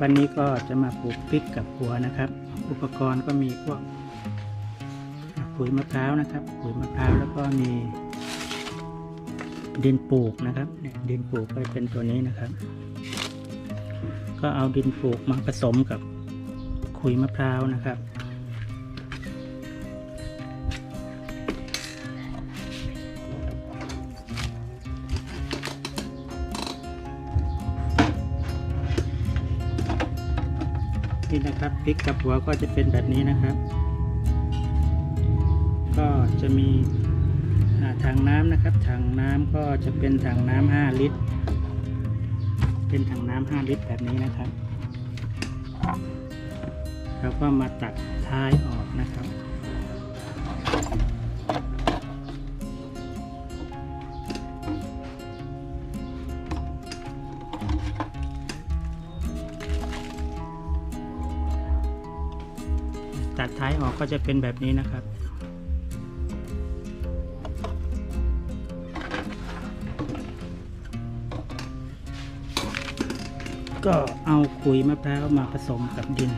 วันนี้ก็จะมาปลูกพริกกับหัวนะครับ อุปกรณ์ก็มีพวกปุ๋ยมะพร้าวนะครับ ปุ๋ยมะพร้าวแล้วก็มีดินปลูกนะครับเนี่ยดินปลูกก็เป็นตัวนี้นะครับ ก็เอาดินปลูกมาผสมกับขุยมะพร้าวนะครับ นี่นะครับพริกกับหัวก็จะเป็นแบบนี้นะครับ ก็จะมีถังน้ำนะครับถังน้ำก็จะเป็นถังน้ำ5ลิตร เป็นถังน้ำ5ลิตรแบบนี้นะครับเราก็มาตัดท้ายออกนะครับ ตัดท้ายออกก็จะเป็นแบบนี้นะครับ ก็เอาขุยมะพร้าวมาผสมกับดิน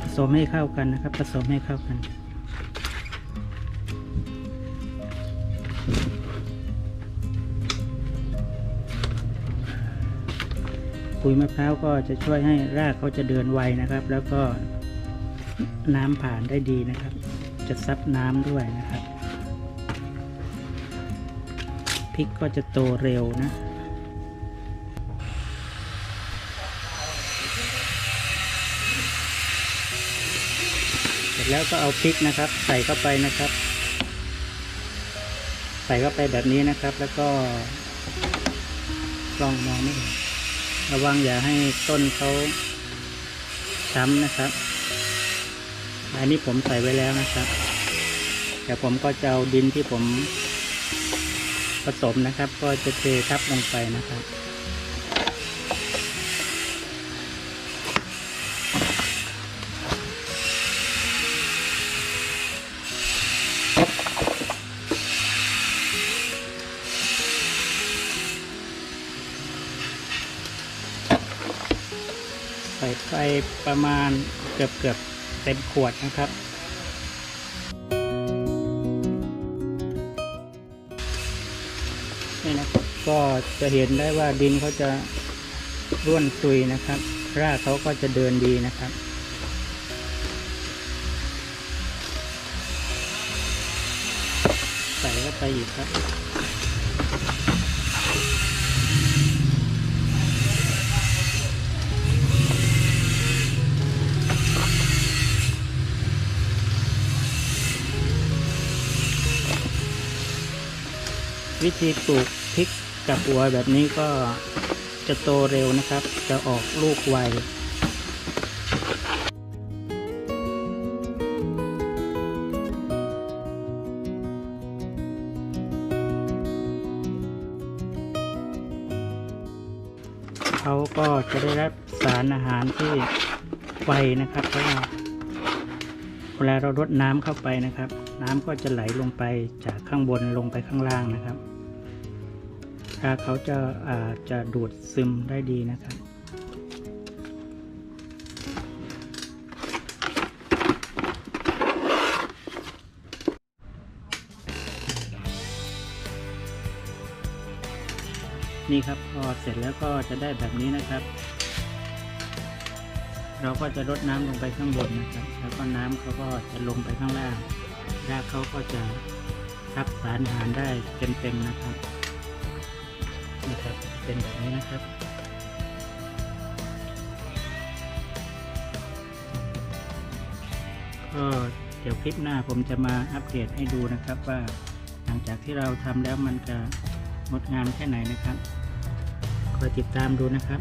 ผสมให้เข้ากันนะครับ ผสมให้เข้ากัน ปุ๋ยมะพร้าวก็จะช่วยให้รากเขาจะเดินไวนะครับ แล้วก็น้ำผ่านได้ดีนะครับ จะซับน้ำด้วยนะครับพริกก็จะโตเร็วนะเสร็จแล้วก็เอาพริกนะครับ ใส่เข้าไปนะครับ ใส่เข้าไปแบบนี้นะครับ แล้วก็ลองมองไม่เห็น ระวังอย่าให้ต้นเขาช้ำนะครับ อันนี้ผมใส่ไว้แล้วนะครับเดี๋ยวผมก็จะเอาดินที่ผมผสมนะครับ ก็จะเททับลงไปนะครับ ส่ไปประมาณเกือบเกือบเต็มขวดนะครับ นี่นะครับก็จะเห็นได้ว่าดินเขาจะร่วนซุยนะครับ รากเขาก็จะเดินดีนะครับใส่เข้าไปอีกครับ วิธีปลูกพริกกับหัวแบบนี้ก็จะโตเร็วนะครับ จะออกลูกไวเขาก็จะได้รับสารอาหารที่ไวนะครับเพราะว่าเวลาเรารดน้ำเข้าไปนะครับ น้ำก็จะไหลลงไปจากข้างบนลงไปข้างล่างนะครับ ถ้าเขาจะอาจจะดูดซึมได้ดีนะครับนี่ครับพอเสร็จแล้วก็จะได้แบบนี้นะครับ เราก็จะรดน้ำลงไปข้างบนนะครับ แล้วก็น้ำเขาก็จะลงไปข้างล่างรากเขาก็จะรับสารอาหารได้เต็มๆนะครับ นะครับ เป็นแบบนี้นะครับก็เดี๋ยวคลิปหน้าผมจะมาอัปเดตให้ดูนะครับว่าหลังจากที่เราทำแล้วมันจะงดงามแค่ไหนนะครับคอยติดตามดูนะครับ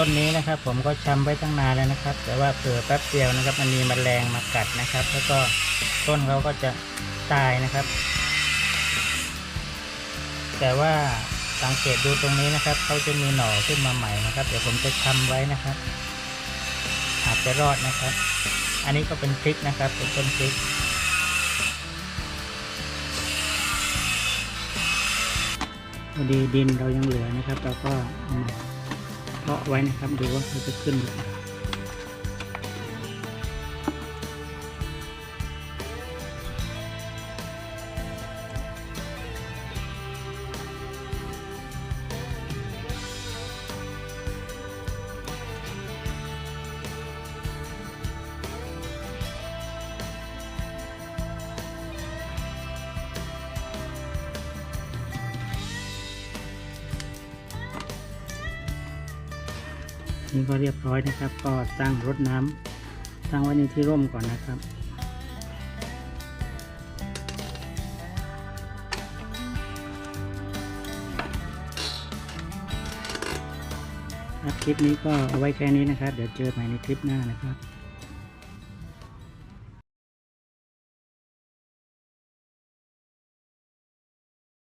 ต้นนี้นะครับ ผมก็ชำไว้ตั้งนานแล้วนะครับ แต่ว่าเผื่อแป๊บเดียวนะครับ มันมีแมลงมากัดนะครับ แล้วก็ต้นเขาก็จะตายนะครับ แต่ว่าสังเกตดูตรงนี้นะครับเขาจะมีหน่อขึ้นมาใหม่นะครับ เดี๋ยวผมจะทำไว้นะครับอาจจะรอดนะครับ อันนี้ก็เป็นพริกนะครับเป็นต้นพริกพอดีดินเรายังเหลือนะครับเราก็เอามาาะไว้นะครับ ดูว่าเขาจะขึ้นหรือเปล่า นี้ก็เรียบร้อยนะครับ ก็ตั้งรดน้ำตั้งไว้ในที่ร่มก่อนนะครับครับคลิปนี้ก็เอาไว้แค่นี้นะครับ เดี๋ยวเจอใหม่ในคลิปหน้านะครับ